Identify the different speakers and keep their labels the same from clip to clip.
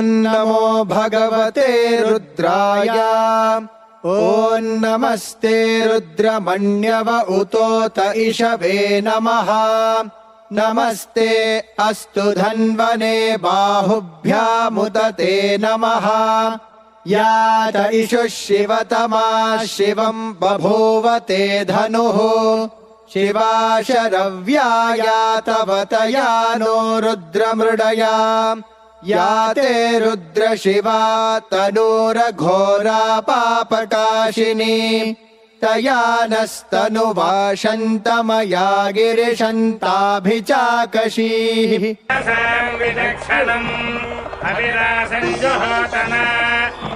Speaker 1: नमो भगवते रुद्राय। ॐ नमस्ते रुद्रमण्यव उतोत इषवे नमः। नमस्ते अस्तु धन्वने बाहुभ्यामुदते नमः। यात इषुः शिवतमा शिवम् बभूव ते धनुः। शिवा शरव्याया तव तया नो रुद्रमृडया या ते रुद्रशिवा तनूरघोरा पापकाशिनी तया नस्तनुवाशन्तमया गिरिशन्ताभिचाकशीः।
Speaker 2: साम् विचक्षणम् अविरासम् जुहोतन।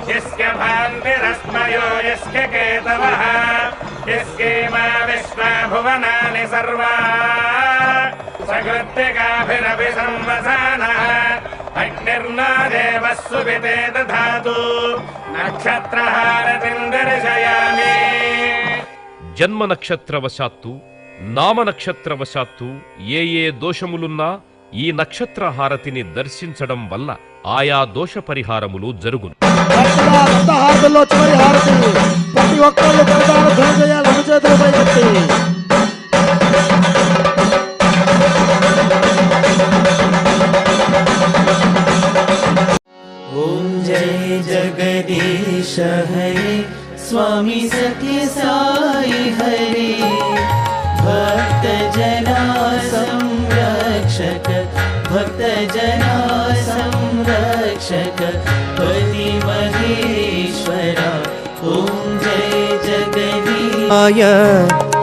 Speaker 2: यस्य भान्तिरस्मयो, यस्य केतवः। यस्येमा विश्वा भुवनानि सर्वा। सकृत्तिकाभिरपि संवसानः अग्निर्नो देवः सुविते दधातु नक्षत्रहारतिम् दर्शयामि
Speaker 3: జన్మ నక్షత్రవశాత్తు నామ నక్షత్రవశాత్తు ఏ ఏ దోషములున్నా ఈ నక్షత్ర హారతిని దర్శించడం వల్ల ఆయా దోష పరిహారములు జరుగును
Speaker 4: భక్తుల కొత్త హారతుల్లో చివరి హారతి ప్రతి ఒక్కళ్ళు కరతాళ ధ్వని
Speaker 5: जगदीश हरे स्वामी सत्य साई हरे। भक्त जना संरक्षक भक्त जना संरक्षक पति महेश्वरा ॐ जय जगदीश।
Speaker 6: आय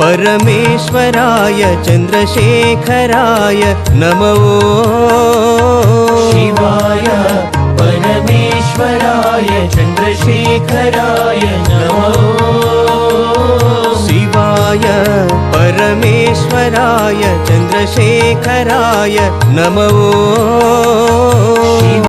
Speaker 6: परमेश्वराय चन्द्रशेखराय नमो।
Speaker 5: शिवाय परमेश्वराय चन्द्रशेखराय नमो
Speaker 6: शिवाय परमेश्वराय चन्द्रशेखराय नमो